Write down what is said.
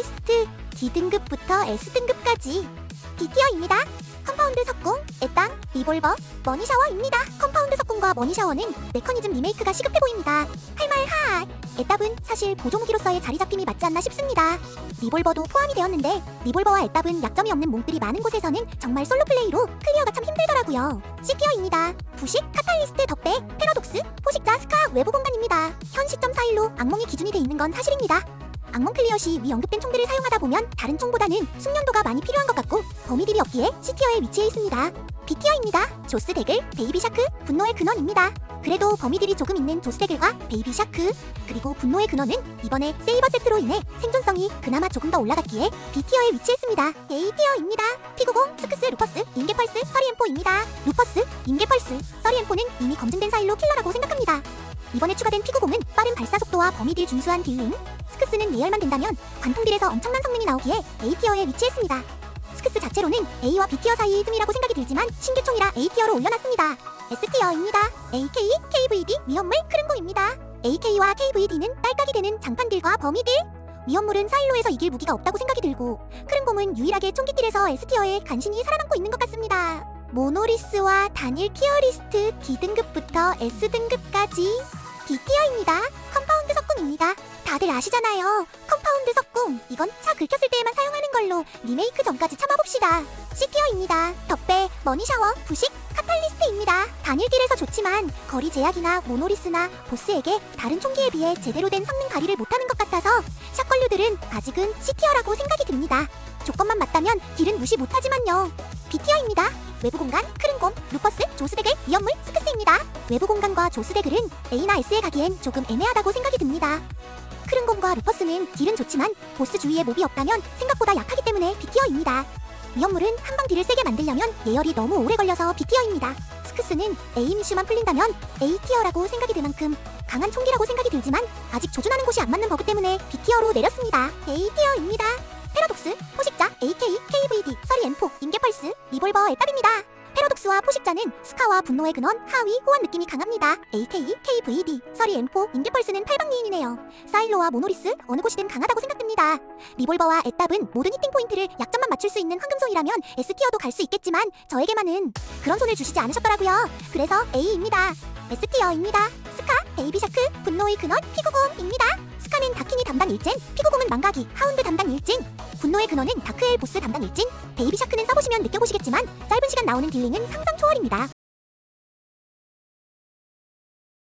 카탈리스트 D등급부터 S등급까지 D티어입니다. 컴파운드 석궁, 애땅, 리볼버, 머니샤워입니다. 컴파운드 석궁과 머니샤워는 메커니즘 리메이크가 시급해 보입니다. 할말 하! 애답은 사실 보조무기로서의 자리 잡힘이 맞지 않나 싶습니다. 리볼버도 포함이 되었는데 리볼버와 애답은 약점이 없는 몽들이 많은 곳에서는 정말 솔로 플레이로 클리어가 참 힘들더라고요. C티어입니다. 부식, 카탈리스트, 덕배, 패러독스, 포식자, 스카, 외부 공간입니다. 현 시점 4일로 악몽이 기준이 돼 있는 건 사실입니다. 악몽 클리어 시 위 언급된 총들을 사용하다 보면 다른 총보다는 숙련도가 많이 필요한 것 같고 범위들이 없기에 C티어에 위치해 있습니다. B티어입니다. 조스 데글, 베이비 샤크, 분노의 근원입니다. 그래도 범위들이 조금 있는 조스 데글과 베이비 샤크 그리고 분노의 근원은 이번에 세이버 세트로 인해 생존성이 그나마 조금 더 올라갔기에 B티어에 위치했습니다. A티어입니다. 피구공, 스크스, 루퍼스, 임계펄스, 서리엠포입니다. 루퍼스, 임계펄스, 서리엠포는 이미 검증된 사일로 킬러라고 생각합니다. 이번에 추가된 피구공은 빠른 발사 속도와 범위들 준수한 딜링, 스크스는 예열만 된다면 관통 딜에서 엄청난 성능이 나오기에 A티어에 위치했습니다. 스크스 자체로는 A와 B티어 사이의 틈이라고 생각이 들지만 신규총이라 A티어로 올려놨습니다. S티어입니다. AK, KVD, 위험물, 크른고입니다. AK와 KVD는 딸깍이 되는 장판딜과 범위딜, 위험물은 사일로에서 이길 무기가 없다고 생각이 들고 크른곰은 유일하게 총기딜에서 S티어에 간신히 살아남고 있는 것 같습니다. 모노리스와 단일 티어리스트 D등급부터 S등급까지 D티어입니다. 컴파운드 석궁입니다. 다들 아시잖아요. 컴파운드 석궁. 이건 차 긁혔을 때에만 사용하는 걸로 리메이크 전까지 참아봅시다. C티어입니다. 덕배, 머니샤워, 부식, 카탈리스트입니다. 단일딜에서 좋지만 거리 제약이나 모노리스나 보스에게 다른 총기에 비해 제대로 된 성능 발휘를 못하는 것 같아서 샷걸류들은 아직은 C티어라고 생각이 듭니다. 조건만 맞다면 딜은 무시 못하지만요. B티어입니다. 외부 공간, 크른곰, 루퍼스, 조스데글, 위험물, 스크스입니다. 외부 공간과 조스데글은 A나 S에 가기엔 조금 애매하다고 생각이 듭니다. 크른곰과 루퍼스는 딜은 좋지만 보스 주위에 몹이 없다면 생각보다 약하기 때문에 B티어입니다. 위험물은 한방 딜을 세게 만들려면 예열이 너무 오래 걸려서 B티어입니다. 스크스는 에임 이슈만 풀린다면 A티어라고 생각이 들 만큼 강한 총기라고 생각이 들지만 아직 조준하는 곳이 안 맞는 버그 때문에 B티어로 내렸습니다. A티어입니다. 패러독스, 포식자, AK, KVD, 서리 M4, 임계펄스, 리볼버, 애답입니다. 패러독스와 포식자는 스카와 분노의 근원, 하위, 호환 느낌이 강합니다. AK, KVD, 서리 M4, 임계펄스는 팔방미인이네요. 사일로와 모노리스 어느 곳이든 강하다고 생각됩니다. 리볼버와 애답은 모든 히팅 포인트를 약점만 맞출 수 있는 황금손이라면 S티어도 갈 수 있겠지만 저에게만은 그런 손을 주시지 않으셨더라고요. 그래서 A입니다. S티어입니다. 스카, 베이비샤크, 분노의 근원, 피구공입니다. 스카는 다키니 담당 일진, 피구공은 망가기, 하운드 담당 일진, 분노의 근원은 다크엘 보스 담당 일진, 베이비샤크는 써보시면 느껴보시겠지만 짧은 시간 나오는 딜링은 상상 초월입니다.